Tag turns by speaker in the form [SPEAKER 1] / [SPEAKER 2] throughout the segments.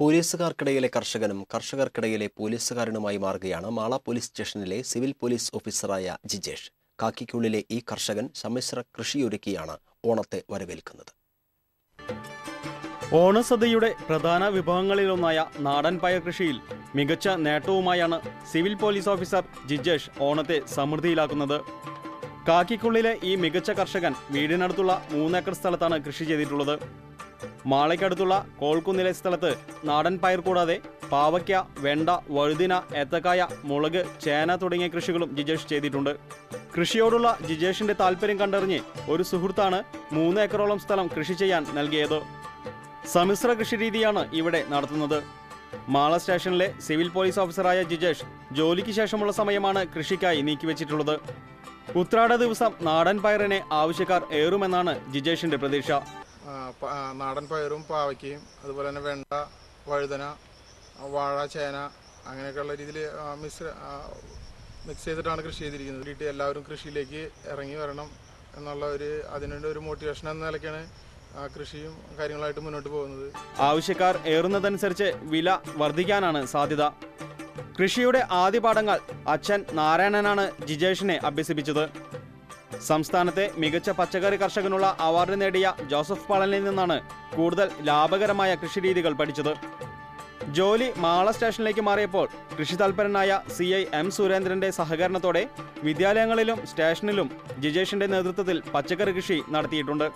[SPEAKER 1] പോലീസുകാർക്കിടയിലെ കർഷകനും കർഷകർക്കിടയിലെ പോലീസുകാരനുമായി മാറുകയാണ് മാള പോലീസ് സ്റ്റേഷനിലെ സിവിൽ പോലീസ് ഓഫീസറായ ജിജേഷ്. കാക്കിക്കുള്ളിലെ ഈ കർഷകൻ സമ്മിശ്ര കൃഷിയൊരുക്കിയാണ് ഓണത്തെ വരവേൽക്കുന്നത്.
[SPEAKER 2] ഓണസദ്യയുടെ പ്രധാന വിഭവങ്ങളിലൊന്നായ നാടൻ പയർ കൃഷിയിൽ മികച്ച നേട്ടവുമായാണ് സിവിൽ പോലീസ് ഓഫീസർ ജിജേഷ് ഓണത്തെ സമൃദ്ധിയിലാക്കുന്നത്. കാക്കിക്കുള്ളിലെ ഈ മികച്ച കർഷകൻ വീടിനടുത്തുള്ള മൂന്നേക്കർ സ്ഥലത്താണ് കൃഷി ചെയ്തിട്ടുള്ളത്. മാളയ്ക്കടുത്തുള്ള കോൾക്കുന്നിലെ സ്ഥലത്ത് നാടൻ പയർ കൂടാതെ പാവയ്ക്ക വെണ്ട വഴുതിന ഏത്തക്കായ മുളക് ചേന തുടങ്ങിയ കൃഷികളും ജിജേഷ് ചെയ്തിട്ടുണ്ട്. കൃഷിയോടുള്ള ജിജേഷിന്റെ താല്പര്യം കണ്ടറിഞ്ഞ് ഒരു സുഹൃത്താണ് മൂന്ന് ഏക്കറോളം സ്ഥലം കൃഷി ചെയ്യാൻ നൽകിയത്. സമ്മിശ്ര കൃഷി രീതിയാണ് ഇവിടെ നടത്തുന്നത്. മാള സ്റ്റേഷനിലെ സിവിൽ പോലീസ് ഓഫീസറായ ജിജേഷ് ജോലിക്ക് ശേഷമുള്ള സമയമാണ് കൃഷിക്കായി നീക്കിവെച്ചിട്ടുള്ളത്. ഉത്രാട ദിവസം നാടൻ പയറിനെ ആവശ്യക്കാർ ഏറുമെന്നാണ് ജിജേഷിന്റെ പ്രതീക്ഷ.
[SPEAKER 3] നാടൻ പയറും പാവയ്ക്കയും അതുപോലെ തന്നെ വെണ്ട വഴുതന വാഴ ചേന അങ്ങനെയൊക്കെയുള്ള രീതിയിൽ മിക്സ് മിക്സ് ചെയ്തിട്ടാണ് കൃഷി ചെയ്തിരിക്കുന്നത്. വീട്ടിൽ എല്ലാവരും കൃഷിയിലേക്ക് ഇറങ്ങി വരണം എന്നുള്ള ഒരു അതിനുള്ള ഒരു മോട്ടിവേഷൻ എന്ന നിലയ്ക്കാണ് കൃഷിയും കാര്യങ്ങളായിട്ട് മുന്നോട്ട് പോകുന്നത്.
[SPEAKER 2] ആവശ്യക്കാർ ഏറുന്നതനുസരിച്ച് വില വർദ്ധിക്കാനാണ് സാധ്യത. കൃഷിയുടെ ആദ്യ പാഠങ്ങൾ അച്ഛൻ നാരായണനാണ് ജിജേഷിനെ അഭ്യസിപ്പിച്ചത്. സംസ്ഥാനത്തെ മികച്ച പച്ചക്കറി കർഷകനുള്ള അവാർഡ് നേടിയ ജോസഫ് പളനിൽ നിന്നാണ് കൂടുതൽ ലാഭകരമായ കൃഷിരീതികൾ പഠിച്ചത്. ജോലി മാള സ്റ്റേഷനിലേക്ക് മാറിയപ്പോൾ കൃഷി തൽപരനായ സി ഐ എം സുരേന്ദ്രന്റെ സഹകരണത്തോടെ വിദ്യാലയങ്ങളിലും സ്റ്റേഷനിലും ജിജേഷിന്റെ നേതൃത്വത്തിൽ പച്ചക്കറി കൃഷി നടത്തിയിട്ടുണ്ട്.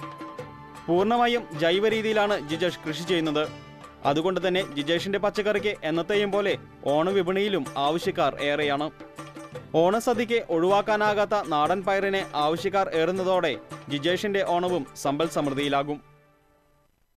[SPEAKER 2] പൂർണമായും ജൈവ രീതിയിലാണ് ജിജേഷ് കൃഷി ചെയ്യുന്നത്. അതുകൊണ്ട് തന്നെ ജിജേഷിന്റെ പച്ചക്കറിക്ക് എന്നത്തെയും പോലെ ഓണവിപണിയിലും ആവശ്യക്കാർ ഏറെയാണ്. ഓണസദ്യക്ക് ഒഴിവാക്കാനാകാത്ത നാടൻ പയറിനെ ആവശ്യക്കാർ ഏറുന്നതോടെ ജിജേഷിന്റെ ഓണവും സമ്പൽ സമൃദ്ധിയിലാകും.